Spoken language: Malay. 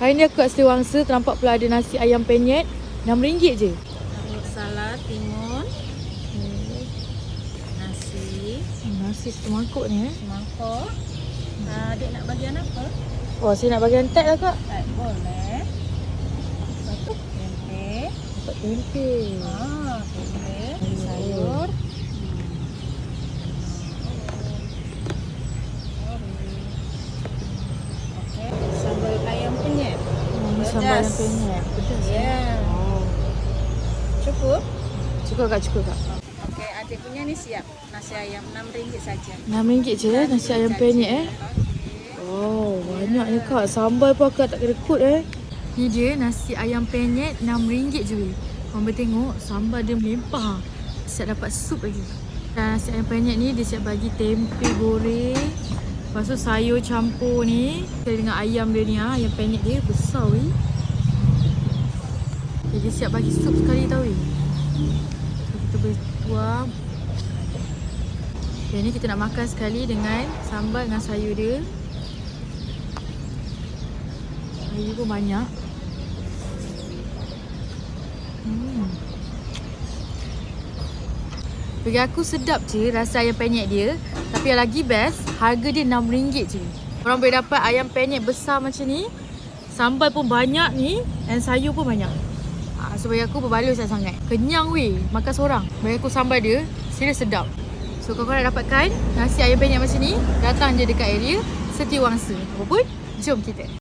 Hari ni aku kat Seri Wangsa Ternampak pula ada nasi ayam penyet. RM6 je. Salad, timun, nasi, hmm, Nasi satu mangkuk ni eh. Mangkok. Uh, adik nak bagian apa? Oh saya nak bagian tet lah kak. Tak boleh. Satu tempe. Dapat tempe. Ah, tempe, sayur. Okey, sambal ayam penyet. hmm, Ni sambal ayam Pedas. penyet Pedas Ya. eh? oh. Cukup? Cukup kak cukup kak Okey, adik punya ni siap. Nasi ayam RM6 saja. RM6 je nasi ayam penyet eh Oh, banyaknya kak. Sambal pun akak tak kena kut eh. Ni dia nasi ayam penyet RM6 je. Korang boleh tengok sambal dia melimpah. Siap dapat sup lagi. Dan nasi ayam penyet ni dia siap bagi tempe goreng. Lepas tu sayur campur ni. Dengan ayam dia ni ha. Ayam penyet dia besar weh. Jadi siap bagi sup sekali tau weh. So, kita boleh tuang. Yang ni kita nak makan sekali dengan sambal dengan sayur dia. Sayur pun banyak. Hmm. Bagi aku sedap je rasa ayam penyet dia. Tapi yang lagi best, harga dia RM6 je. Korang boleh dapat ayam penyet besar macam ni. Sambal pun banyak ni. Dan sayur pun banyak. Ha, so bagi aku berbaloi sangat. Kenyang weh. Makan seorang. Bagi aku sambal dia, serius sedap. So kalau korang dapatkan nasi ayam penyet macam ni, datang je dekat area Setiawangsa. Apa pun, jom kita.